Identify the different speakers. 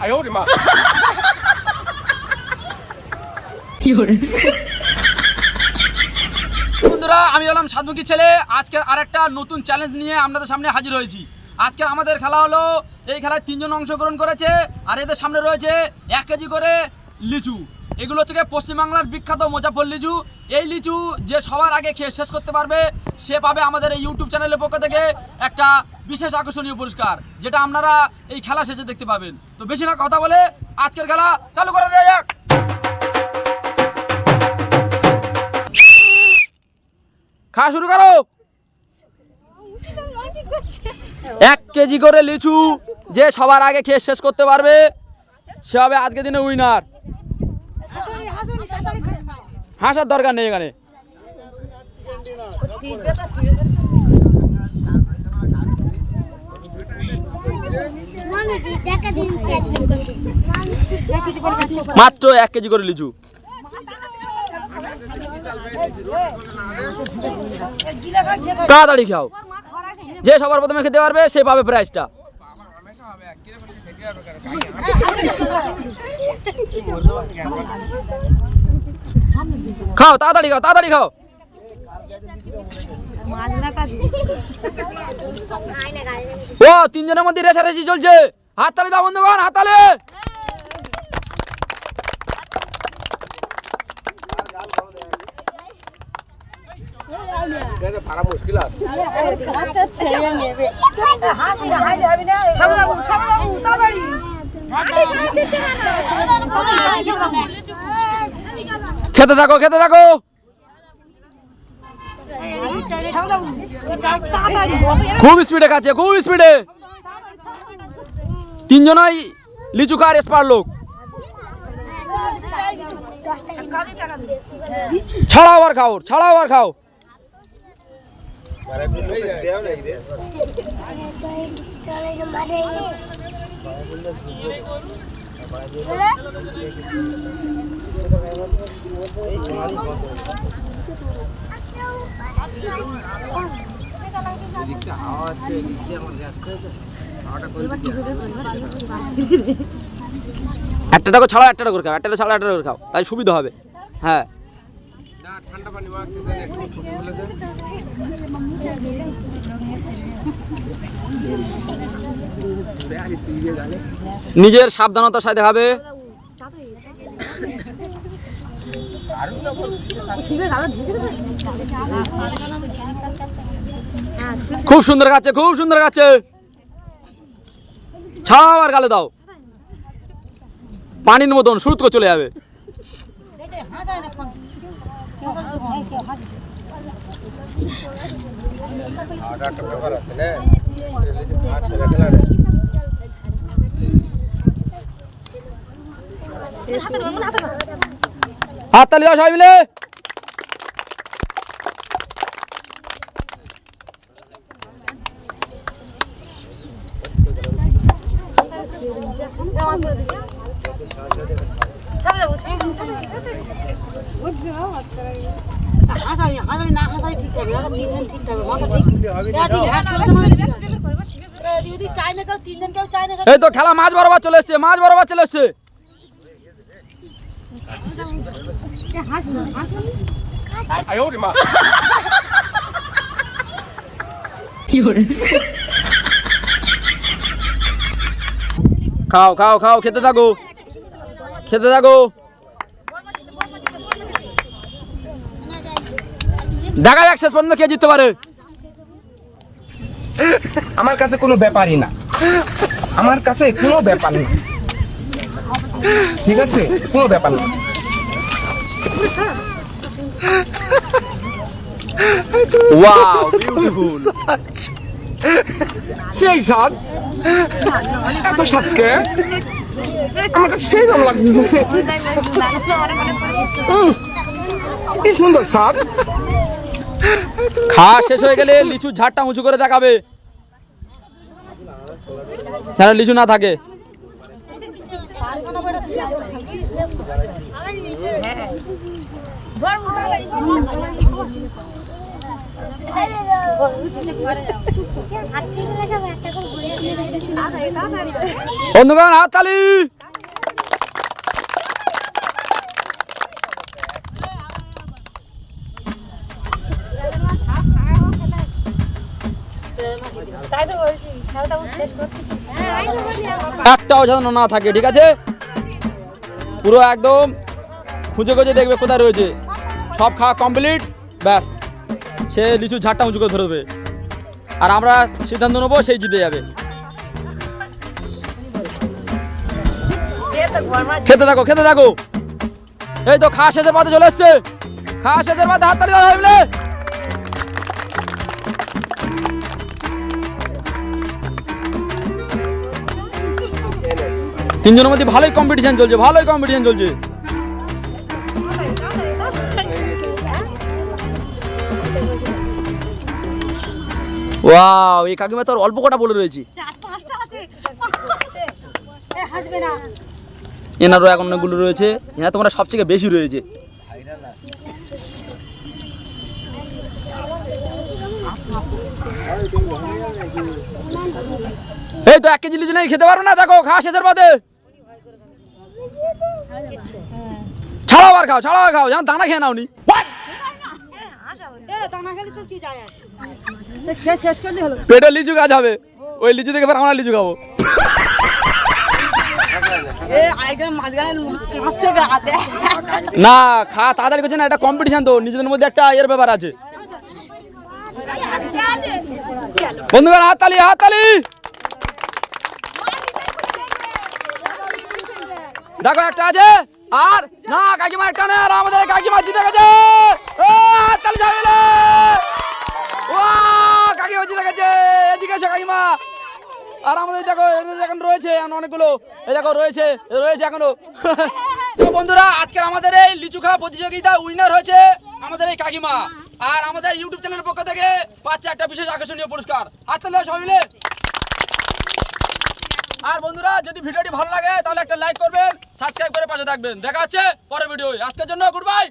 Speaker 1: 哎呦我的妈！
Speaker 2: বন্ধুরা আমি হলাম সাতমুখী ছেলে আজকের আরেকটা নতুন চ্যালেঞ্জ নিয়ে আপনাদের সামনে হাজির হয়েছি আজকের আমাদের খেলা হলো এই খেলায় তিনজন অংশগ্রহণ করেছে আর এদের সামনে রয়েছে এক কেজি করে লিচু এগুলো হচ্ছে পশ্চিমবাংলার বিখ্যাত মোজাফর লিচু এই লিচু যে সবার আগে খেয়ে শেষ করতে পারবে, সে পাবে আমাদের এই ইউটিউব চ্যানেলের পক্ষ থেকে একটা বিশেষ আকর্ষণীয় পুরস্কার, যেটা আপনারা এই খেলা শেষে দেখতে পাবেন। তো বেশি না কথা বলে আজকের খেলা চালু করে দেওয়া যাক। খাওয়া শুরু করো। এক কেজি করে লিচু যে সবার আগে খেয়ে শেষ করতে পারবে, সে হবে আজকে দিনে উইনার হাসার দরকার নেই এখানে। মাত্র এক কেজি করে লিচু। তাড়াতাড়ি খাও। যে সবার প্রথমে খেতে পারবে, সে পাবে প্রাইসটা খাও তাড়াতাড়ি খাও তাড়াতাড়ি খাও ও তিনজনের মধ্যে রেশারেশি চলছে হাততালি দাও বন্ধুগণ হাততালি খেতে থাকো খেতে থাকো। খুব স্পিডে খাচ্ছে, খুব স্পিডে তিনজনই লিচু খাওয়ার এক্সপার্ট লোক। ছাড়াও আর খাও, ছাড়াও আর খাও। একটা টাকা ছাড়া একটা করে খাও, একটা ছাড়া একটা করে খাও। তাই সুবিধা হবে। হ্যাঁ। নিজের সাবধানতার সাথে খাবে খুব সুন্দর খাচ্ছে খুব সুন্দর খাচ্ছে ছাড়াও আর গালে দাও। পানির মতন, সুরত চলে যাবে। হাততালি দাও সবাই মিলে
Speaker 3: হাসাই না হাসাই ঠিক থাকবে তিন ঠিক থাকবে
Speaker 2: এই তো খেলা মাছ বরাবর চলে এসছে, মাছ বরাবর চলে এসছে। খাও খাও খাও, খেতে থাকো। খেতে থাকো। দেখা যাক শেষ পর্যন্ত কে জিততে পারে।
Speaker 1: আমার কাছে কোনো ব্যাপারই না। আমার কাছে কোনো ব্যাপার না। ঠিক আছে? কোনো ব্যাপার না।
Speaker 2: ওয়াও বিউটিফুল
Speaker 1: সেই স্বাদ? এত স্বাদকে আমার কাছে সেই দাম লাগছে। কি সুন্দর স্বাদ।
Speaker 2: খাওয়া শেষ হয়ে গেলে লিচুর ঝাড়টা উঁচু করে দেখাবে। যেন লিচু না থাকে। বন্ধুগণ, হাততালি! একটাও যেন না থাকে, ঠিক আছে? পুরো একদম খুঁজে খুঁজে দেখবে কোথায় রয়েছে। সব খাওয়া কমপ্লিট ব্যাস। সে লিচু ঝাড়টা উঁচু করে ধরবে আর আমরা সিদ্ধান্ত নেব সেই জিতে যাবে। খেতে থাকো খেতে থাকো। এই তো খাওয়া শেষের পাতে চলে এসছে। খাওয়া শেষের পাতে হাততালি দেওয়া হবে তিনজনের মধ্যে ভালোই কম্পিটিশন চলছে, ভালোই কম্পিটিশন চলছে। ওয়াও এই কাকিমা তো আর অল্প কটা বলে রয়েছে। এনারও এখন অনেকগুলো রয়েছে। এনার তোমরা সবথেকে বেশি রয়েছে। এই তো এক কেজি লিচু নেই খেতে পারো না? দেখো খাওয়া শেষের পথে ছাড়াও আর খাও ছাড়াও খাও। যেন দানা খেয়ে নাও নি
Speaker 3: এ দানা খেলে তোর কি যায় আসে তো খেয়ে শেষ করলে হলো
Speaker 2: পেটে লিচু গাছ হবে। ওই লিচু দেখে আমরা লিচু খাব। না খা তাড়াতাড়ি করছে না এটা কম্পিটিশন তো নিজেদের মধ্যে একটা এর ব্যাপার আছে। বন্ধুগণ হাততালি হাততালি! দেখো একটা আছে। আর না, কাকিমা একটা নেই আর আমাদের কাকিমা জিতে গেছে। হাততালি যাবে কাকিমা জিতে গেছে। এদিকে এসে কাকিমা। আর আমাদের দেখো এখন রয়েছে অনেকগুলো। এই দেখো, রয়েছে রয়েছে এখনও। তো বন্ধুরা, আজকের আমাদের এই লিচু খাওয়া প্রতিযোগিতা উইনার হয়েছে আমাদের এই কাকিমা। আর আমাদের ইউটিউব চ্যানেলের পক্ষ থেকে পাচ্ছে একটা বিশেষ আকর্ষণীয় পুরস্কার। হাততালি দাও সবাই মিলে। আর বন্ধুরা, যদি ভিডিওটি ভালো লাগে, তাহলে একটা লাইক করবেন সাবস্ক্রাইব করে পাশে থাকবেন। দেখা হচ্ছে পরের ভিডিও আজকের জন্য গুড বাই